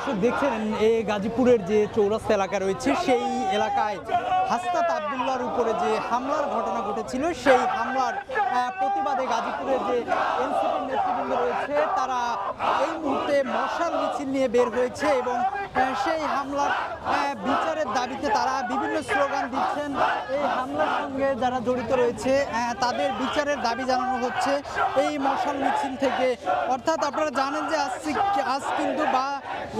দর্শক দেখছেন এই গাজীপুরের যে চৌরাস্তা এলাকা রয়েছে, সেই এলাকায় হাস্তাত আবদুল্লার উপরে যে হামলার ঘটনা ঘটেছিল, সেই হামলার প্রতিবাদে গাজীপুরের যে এনসিপির নেতৃবৃন্দ রয়েছে, তারা এই মুহূর্তে মশাল মিছিল নিয়ে বের হয়েছে এবং সেই হামলার বিচারের দাবিতে তারা বিভিন্ন স্লোগান দিচ্ছেন। এই হামলার সঙ্গে যারা জড়িত রয়েছে তাদের বিচারের দাবি জানানো হচ্ছে। এই মশাল মিছিল থেকে, অর্থাৎ আপনারা জানেন যে আজ আজ কিন্তু বা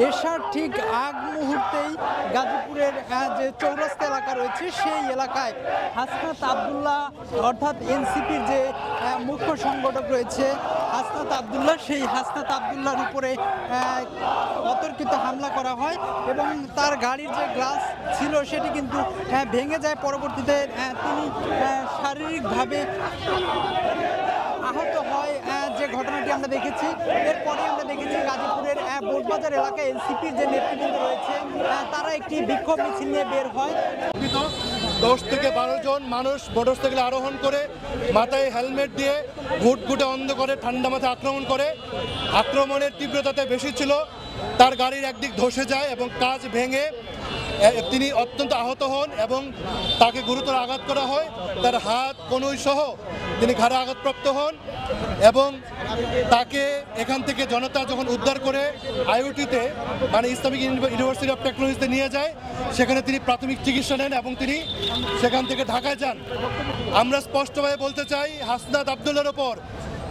এশার ঠিক আগ মুহূর্তেই গাজীপুরের যে চৌরাস্তা এলাকা রয়েছে, সেই এলাকায় হাসনাত আবদুল্লাহ, অর্থাৎ এনসিপির যে মুখ্য সংগঠক রয়েছে, হাসনাত আবদুল্লাহ, সেই হাসনাত আবদুল্লাহর উপরে অতর্কিত হামলা করা হয় এবং তার গাড়ির যে গ্লাস ছিল, সেটি কিন্তু ভেঙে যায়। পরবর্তীতে তিনি শারীরিকভাবে আহত হয় যে ঘটনাটি আমরা দেখেছি। এরপরে আমরা দেখেছি গাজীপুরের বোটবাজার এলাকায় এনসিপির যে নেতৃবৃন্দ রয়েছে তারা একটি বিক্ষোভ মিছিল নিয়ে বের হয়। দশ থেকে বারো জন মানুষ মোটরসাইকেলে আরোহণ করে মাথায় হেলমেট দিয়ে ঘুটঘুটে অন্ধ করে ঠান্ডা মাথায় আক্রমণ করে। আক্রমণের তীব্রতাতে বেশি ছিল, তার গাড়ির একদিক ধসে যায় এবং কাজ ভেঙে তিনি অত্যন্ত আহত হন এবং তাকে গুরুতর আঘাত করা হয়। তার হাত, কনুই সহ তিনি ঘাড়ে আঘাতপ্রাপ্ত হন এবং তাকে এখান থেকে জনতা যখন উদ্ধার করে আইওটিতে মানে ইসলামিক ইউনি- ইউনিভার্সিটি অফ টেকনোলজিতে নিয়ে যায়, সেখানে তিনি প্রাথমিক চিকিৎসা নেন এবং তিনি সেখান থেকে ঢাকায় যান। আমরা স্পষ্টভাবে বলতে চাই, হাসনাত আবদুল্লার ওপর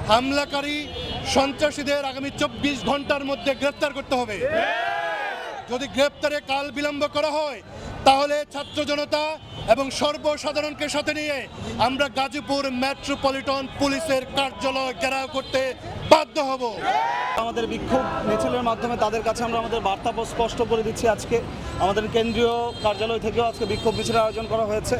হামলাকারী সন্ত্রাসীদের আগামী চব্বিশ ঘণ্টার মধ্যে গ্রেপ্তার করতে হবে। যদি গ্রেপ্তারে কাল বিলম্ব করা হয়, তাহলে ছাত্র জনতা এবং সর্বসাধারণকে সাথে নিয়ে আমরা গাজীপুর মেট্রোপলিটন পুলিশের কার্যালয় ঘেরাও করতে বাধ্য হব। আমাদের বিক্ষোভ মিছিলের মাধ্যমে তাদের কাছে আমরা আমাদের বার্তা স্পষ্ট করে দিচ্ছি আজকে। আমাদের কেন্দ্রীয় কার্যালয় থেকেও আজকে বিক্ষোভ মিছিলের আয়োজন করা হয়েছে।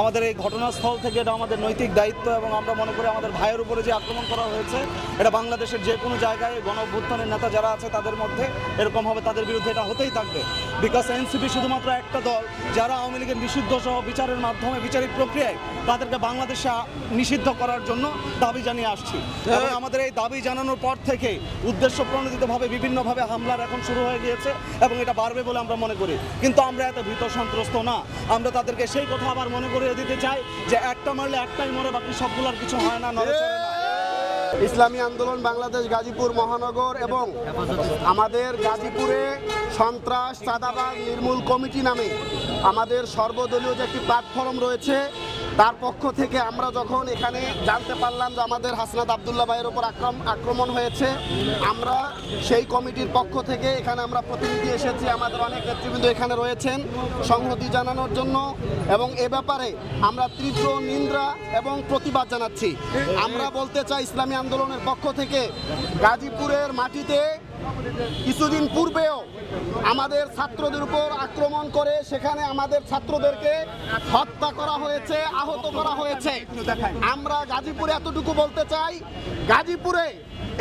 আমাদের এই ঘটনাস্থল থেকে এটা আমাদের নৈতিক দায়িত্ব এবং আমরা মনে করি আমাদের ভাইয়ের উপরে যে আক্রমণ করা হয়েছে, এটা বাংলাদেশের যে কোনো জায়গায় গণ অভ্যুত্থানের নেতা যারা আছে তাদের মধ্যে এরকম হবে, তাদের বিরুদ্ধে এটা হতেই থাকবে। বিকজ এনসিপি শুধুমাত্র একটা দল, যারা আওয়ামী লীগের নিষিদ্ধ সহ বিচারের মাধ্যমে বিচারিক প্রক্রিয়ায় তাদেরকে বাংলাদেশে নিষিদ্ধ করার জন্য দাবি জানিয়ে আসছি। এবং আমাদের এই দাবি জানানোর পর থেকে উদ্দেশ্য প্রণোদিতভাবে বিভিন্নভাবে হামলার এখন শুরু হয়ে গিয়েছে এবং এটা বাড়বে বলে আমরা মনে করি। কিন্তু আমরা এত ভীত সন্ত্রস্ত না। আমরা তাদেরকে সেই কথা আবার মনে করিয়ে দিতে চাই যে একটা মারলে একটাই মরে, বাকি সবগুলোর কিছু হয় না, নড়েচড়ে না। ইসলামী আন্দোলন বাংলাদেশ গাজীপুর মহানগর এবং আমাদের গাজীপুরে সন্ত্রাস, চাঁদাবাজ, নির্মূল কমিটি নামে আমাদের সর্বদলীয় যে একটি প্ল্যাটফর্ম রয়েছে তার পক্ষ থেকে আমরা যখন এখানে জানতে পারলাম যে আমাদের হাসনাত আবদুল্লাহ ভাইয়ের ওপর আক্রম আক্রমণ হয়েছে, আমরা সেই কমিটির পক্ষ থেকে এখানে আমরা প্রতিনিধি এসেছি, আমাদের অনেক নেতৃবৃন্দ এখানে রয়েছেন সংহতি জানানোর জন্য এবং এ ব্যাপারে আমরা তীব্র নিন্দা এবং প্রতিবাদ জানাচ্ছি। আমরা বলতে চাই ইসলামী আন্দোলনের পক্ষ থেকে গাজীপুরের মাটিতে কিছুদিন পূর্বেও আমাদের ছাত্রদের উপর আক্রমণ করে সেখানে আমাদের ছাত্রদেরকে হত্যা করা হয়েছে, আহত করা হয়েছে। আমরা গাজীপুরে এতটুকু বলতে চাই, গাজীপুরে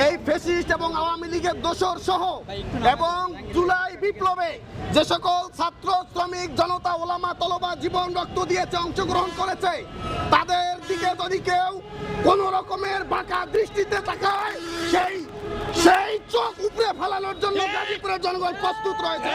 এই ফেসিস্ট এবং আওয়ামী লীগের দোসর সহ এবং জুলাই বিপ্লবে যে সকল ছাত্র, শ্রমিক, জনতা, ওলামা তলবা জীবন, রক্ত দিয়েছে, অংশগ্রহণ করেছে, তাদের দিকে যদি কেউ কোন রকমের বাঁকা দৃষ্টিতে তাকায়, সেই ফেলানোর জন্য গাজীপুরের জনগণ প্রস্তুত রয়েছে।